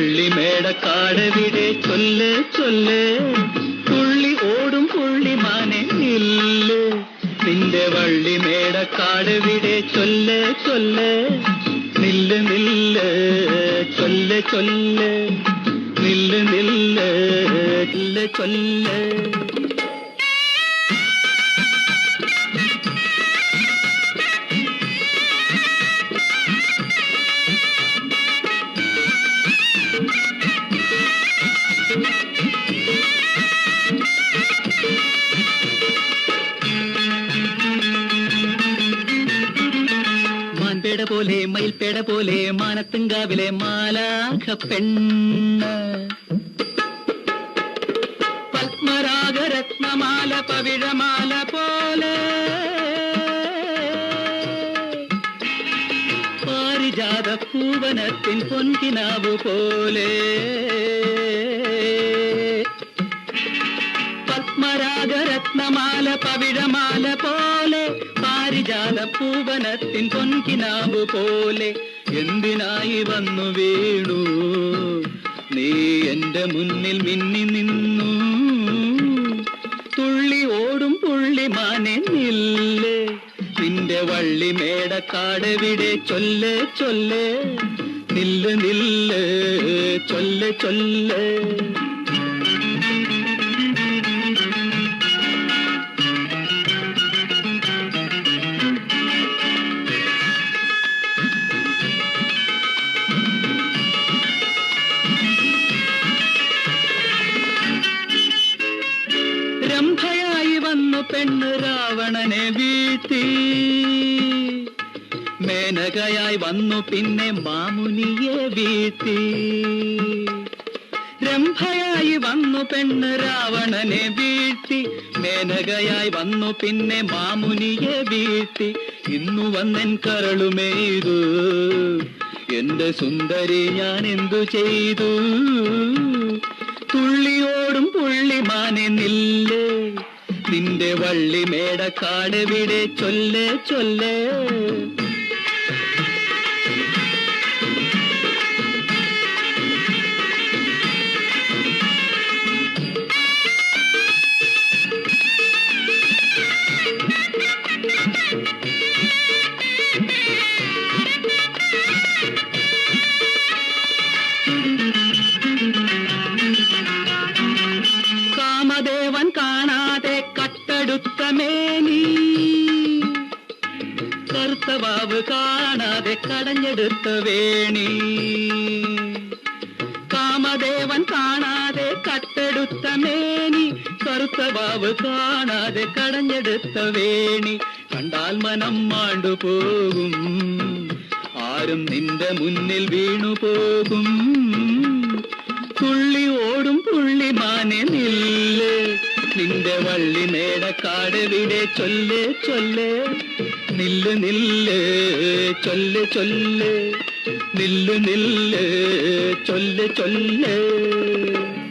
വള്ളിമേടക്കാടെവിടെ ചൊല്ല് ചൊല്ല് തുള്ളി ഓടും പുള്ളിമാനെ നില്ല് നിന്റെ വള്ളിമേടക്കാടെവിടെ ചൊല്ല് ചൊല്ല് നില്ല് നില്ല് ചൊല്ല് ചൊല്ല് നില്ല് നില്ല് ചൊല്ല് ചൊല്ല് മാൻപേട പോലെ മയിൽപേട പോലെ മാനത്തുങ്കാവിലെ മാലാഖ പെണ്ണ്. പത്മരാഗരത്നമാല പവിഴമാല പോലെ. പാരിജാത പൂവനത്തിൻ പൊൻകിനാവ് പോലെ. പത്മരാഗരത്നമാല പവിഴമാല പോലെ. പാരിജാത പൂവനത്തിൻ പൊൻകിനാവ് പോലെ എന്തിനായി വന്നു വീണു? നീ എന്റെ മുന്നിൽ മിന്നി നിന്നു. തുള്ളി ഓടും പുള്ളി മാനെ നില്ലേ. നിന്റെ വള്ളി മേടക്കാടെവിടെ ചൊല്ല് ചൊല്ലേ. നില്ല നില്ല് ചൊല്ല് ചൊല്ല്. രംഭയായി വന്നു പെണ്ണ് രാവണനെ വീഴ്ത്തി മേനകയായി വന്നു പിന്നെ മാമുനിയെ വീഴ്ത്തി രംഭയായി വന്നു പെണ്ണ് രാവണനെ വീഴ്ത്തി മേനകയായി വന്നു പിന്നെ മാമുനിയെ വീഴ്ത്തി ഇന്നു വന്നൻ കരളുമേതു എന്റെ സുന്ദരി ഞാൻ എന്തു ചെയ്തു? തുള്ളിയോടും പുള്ളിമാനെ നില്ല് നിന്റെ വള്ളി മേടക്കാടെവിടെ ചൊല്ലേ ചൊല്ല്. കറുത്തവാവ് കാണാതെ കടഞ്ഞെടുത്ത വേണി. കാമദേവൻ കാണാതെ കട്ടെടുത്ത മേനി കറുത്തവാവ് കാണാതെ കടഞ്ഞെടുത്ത വേണി. കണ്ടാൽ മനം മാണ്ടു പോകും ആരും നിന്റെ മുന്നിൽ വീണു പോകും. തുള്ളി നിന്റെ വള്ളി മേടക്കാടെവിടെ ചൊല്ല് ചൊല്ല്. നില്ല് നില്ല്. ചൊല്ല് ചൊല്ല്. നില്ല് നില്ല്. ചൊല്ല് ചൊല്ല്.